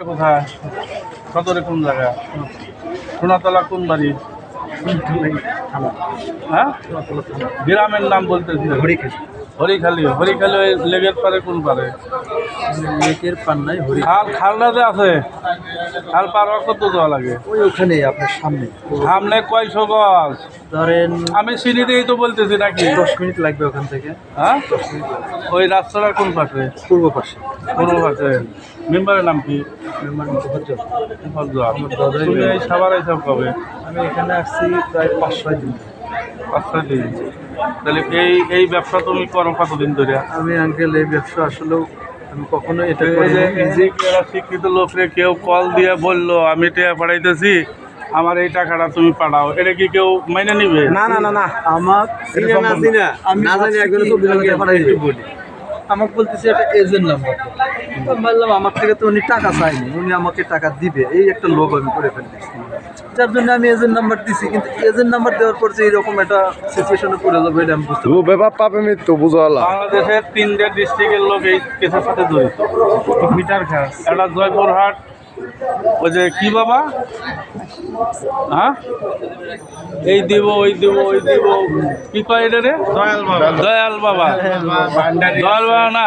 কোথায় সদরে কোন জায়গা সোনাতলা কোন বাড়ি? হ্যাঁ? গ্রামের নাম বলতেছি। হরিখালি। হরিখালি ওই লেগের পারে কোন পারে লেকের পান্নায় হরি খাল খালটাতে আছে খাল পার কত যাওয়া লাগে? ওই ওখানে আপনার সামনে। সামনে কয়শো গজ? ধরেন আমি সিঁড়ি দিয়েই তো বলতেছি নাকি? দশ মিনিট লাগবে ওখান থেকে। হ্যাঁ? ওই রাস্তাটা কোন পাশে? পূর্ব পাশে। কোন পাশে। মেম্বারের নাম কি? সাবার কবে আমি এখানে আসছি প্রায় পাঁচ ছয় দিন পাঁচটা দিন তাহলে এই এই ব্যবসা তুমি করো কতদিন ধরে আমি আঙ্কেল এই ব্যবসা আসলেও আমি কখনো এটা শিক্ষিত লোকরে কেউ কল দিয়ে বলল আমি টাকা পাঠাইতেছি আমার এই টাকাটা তুমি পাঠাও। এটা কি কেউ মাইনে নিবে? না না না না। আমার। আমি না জানি একজনে পাঠাই বলি। আমাকে বলতেছে একটা এজেন্ট নাম্বার আমি বললাম আমার থেকে তো উনি টাকা চায়নি উনি আমাকে টাকা দিবে। এই একটা লোভ আমি করে ফেলতেছি। যার জন্য আমি এজেন্ট নাম্বার দিছি কিন্তু এজেন্ট নাম্বার দেওয়ার পর যে এরকম একটা সিচুয়েশনে পড়ে যাবে এটা আমি বুঝতে পারি ব্যাপার পাবে মৃত্যু বুঝলাম বাংলাদেশের তিনটে ডিস্ট্রিক্টের লোক এই কেসের সাথে জড়িত। মিটার খাস একটা জয়পুরহাট ওই যে কি বাবা? হ্যাঁ? এই দিব ওই দিব ওই দিব। কি কয় এটা রে? দয়াল বাবা। দয়াল বাবা। দয়াল বাবা না?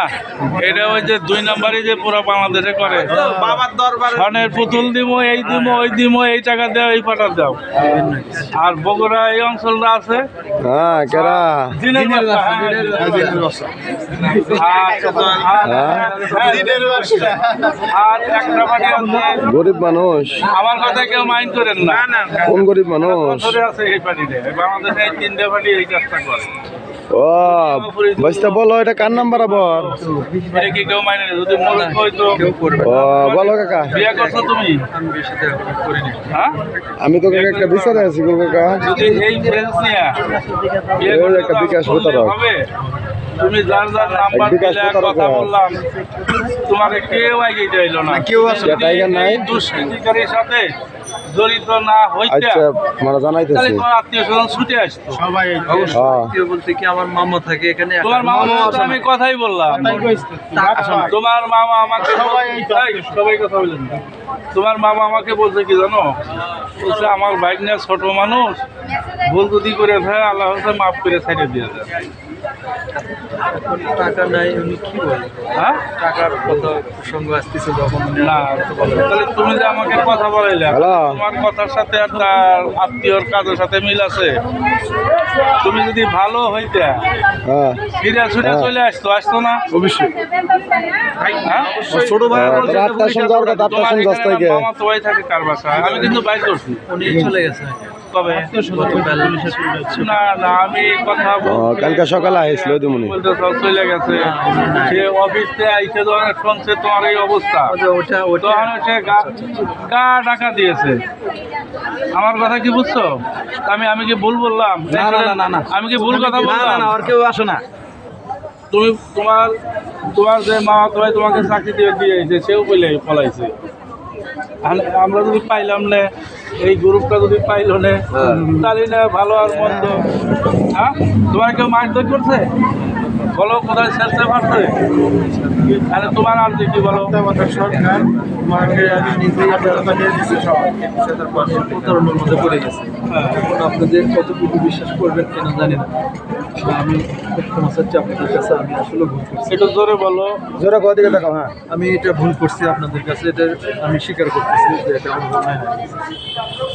এটা ওই যে দুই নম্বরই যে পুরো বাংলাদেশে করে। বাবার দরবার। স্বর্ণের পুতুল দিব এই দিব ওই দিব এই টাকা দাও এই পাঠা দাও। আর বগুড়া এই অঞ্চলটা আছে? হ্যাঁ কেরা? দিনের হ্যাঁ। আর- একটা গরিব মানুষ। আমার কথা কেউ মাইন্ড করেন না। কোন গরিব মানুষ? আছে এই পার্টিতে বাংলাদেশে এই তিনটে পার্টি এই কাজটা করে। ও বসতে বলো এটা কার বলো কাকা। বিয়ে করছ তুমি? আমি বেশি দেখা করিনি হ্যাঁ? আমি তো কাকা একটা বিচারে আছি গো কাকা। যদি এই ফ্রেন্স নিয়ে বিয়ে এই করতে একটা বিকাশ। হবে? তুমি যার যার নাম্বার দিলে কথা বললাম তোমাকে কেউ আগে চাইলো না। কেউ আসে না। টাইগার নাই? দুষ্কৃতিকারীর সাথে জড়িত না হইতে আচ্ছা মানে তাহলে তোমার আত্মীয় স্বজন ছুটে আসতো। সবাই হ্যাঁ। কেউ বলতে কি আমার মামা থাকে এখানে তোমার মামা তো আমি কথাই বললাম। তোমার মামা আমাকে এই, সবাই কথা বলেন তোমার মামা আমাকে বলছে কি জানো? বলছে আমার বাইক নিয়ে ছোট মানুষ ভুল যদি করে থাকে আল্লাহ হচ্ছে মাফ করে ছেড়ে দিয়ে যায় টাকা নাই উনি কি বলে? হ্যাঁ? টাকার কথা প্রসঙ্গ আসতেছে যখন না তাহলে তুমি যে আমাকে কথা বলাইলে তোমার কথার সাথে আর তার আত্মীয়র কাজের সাথে মিল আছে? তুমি যদি ভালো হইতে হ্যাঁ। ফিরে ছুটে চলে আসতো আসতো না? অবশ্যই। হ্যাঁ? ছোট ভাই হ্যাঁ, তোমার থেকে কার আমি কিন্তু বাইর করছি। উনি চলে গেছে। কবে? না না আমি কথা কালকে সকালে আইছিল চলে গেছে। সে অফিসে আইসে যখন শুনছে তোমার এই অবস্থা। ওটা ওটা ওটা তখন সে গা- গা টাকা দিয়েছে। আমার কথা কি বুঝছ? আমি আমি কি ভুল বললাম? না, না, না, না, না। আমি কি ভুল কথা বললাম? না আর কেউ আসে না। তুমি তোমার তোমার যে মা তোমার তোমাকে চাকরি দিয়ে দিয়েছে সেও বলে পলাইছে আম- আমরা যদি পাইলাম না এই গ্রুপটা যদি পাইল না তাহলে না ভালো আর মন্দ। হ্যাঁ? তোমার কেউ মারধর করছে? বলো কোথায় শেষে পারছে? তাহলে তোমার আর কি বলো? সরকার আমাকে আমি নিজেই টাকা নিয়ে সব। সেটার পাশে প্রতারণার মধ্যে পড়ে গেছে। হ্যাঁ। এখন আপনাদের কতটুকু বিশ্বাস করবেন কেন জানি না। আমি খুব ক্ষমা চাচ্ছি আপনাদের কাছে আমি আসলে ভুল করছি। একটু জোরে বলো। জোরে কয় দিকে দেখাও হ্যাঁ। আমি এটা ভুল করছি আপনাদের কাছে এটা আমি স্বীকার করতেছি যে এটা আমার হয়ে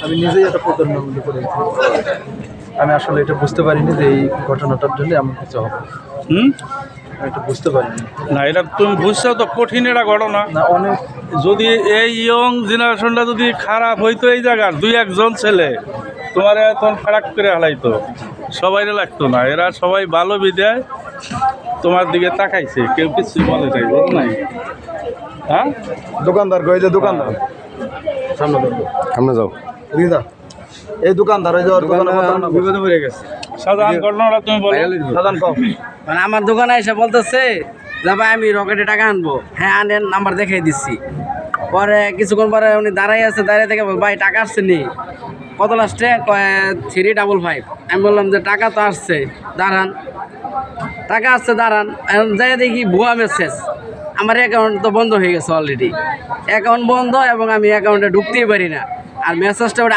আমি নিজেই একটা প্রতারণার মধ্যে পড়ে গেছি। আমি আসলে এটা বুঝতে পারিনি যে এই ঘটনাটার জন্য এমন কিছু হবে। হুম? এটা বুঝতে পারিনি। না এটা তুমি বুঝছ তো কঠিন এটা ঘটনা। না অনেক যদি এই ইয়ং জেনারেশনটা যদি খারাপ হইতো এই জায়গার দুই একজন ছেলে তোমার এখন ফারাক করে হালাইতো লাগতো না। এরা সবাই ভালো বিদায় তোমার দিকে তাকাইছে কেউ কিছু বলে নাই বল নাই। হ্যাঁ? দোকানদার কই যে দোকানদার। সামনে দেখব সামনে যাও। রিদা এই দোকানদার ওই যে দোকানে পড়ে গেছে। সাধারণ ঘটনাটা তুমি বলো। সাধারণ কম মানে আমার দোকানে এসে বলতেছে যে ভাই আমি রকেটে টাকা আনব। হ্যাঁ আনেন নাম্বার দেখাই দিচ্ছি। পরে কিছুক্ষণ পরে উনি দাঁড়াই আছে দাঁড়িয়ে থেকে ভাই টাকা আসছে নি কত লাস্টে থ্রি ডাবল ফাইভ আমি বললাম যে টাকা তো আসছে দাঁড়ান। টাকা আসছে দাঁড়ান। এখন যাই দেখি ভুয়া মেসেজ আমার অ্যাকাউন্ট তো বন্ধ হয়ে গেছে অলরেডি অ্যাকাউন্ট বন্ধ এবং আমি অ্যাকাউন্টে ঢুকতেই পারি না। আর মেসেজটা ওটা